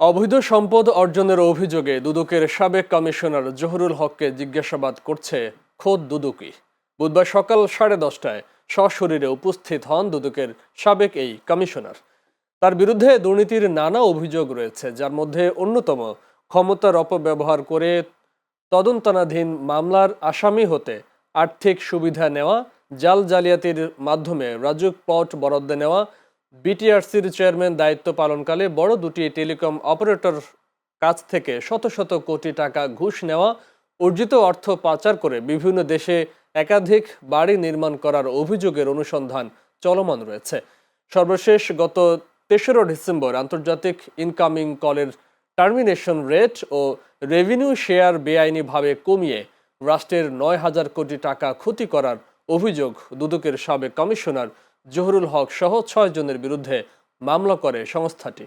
অবৈধ সম্পদ অর্জনের অভিযোগে দুদকের সাবেক কমিশনার জহুরুল হককে জিজ্ঞাসাবাদ করছে খোদ দুদকই। বুধবার সকাল সাড়ে দশটায় সশরীরে উপস্থিত হন দুদকের সাবেক এই কমিশনার। তার বিরুদ্ধে দুর্নীতির নানা অভিযোগ রয়েছে, যার মধ্যে অন্যতম ক্ষমতার অপব্যবহার করে তদন্তনাধীন মামলার আসামি হতে আর্থিক সুবিধা নেওয়া, জাল জালিয়াতির মাধ্যমে রাজুক পট বরাদ্দ নেওয়া বিটিআরসির চেয়ারম্যান দায়িত্ব পালনকালে বড় দুটি টেলিকম অপারেটর কাছ থেকে শত শত কোটি টাকা ঘুষ নেওয়া, অর্জিত অর্থ পাচার করে বিভিন্ন দেশে একাধিক বাড়ি নির্মাণ করার অভিযোগের অনুসন্ধান চলমান রয়েছে। সর্বশেষ গত তেসরা ডিসেম্বর আন্তর্জাতিক ইনকামিং কলের টার্মিনেশন রেট ও রেভিনিউ শেয়ার বেআইনিভাবে কমিয়ে রাষ্ট্রের নয় হাজার কোটি টাকা ক্ষতি করার অভিযোগ দুদকের সাবেক কমিশনার জহুরুল হক সহ ছয় জনের বিরুদ্ধে মামলা করে সংস্থাটি।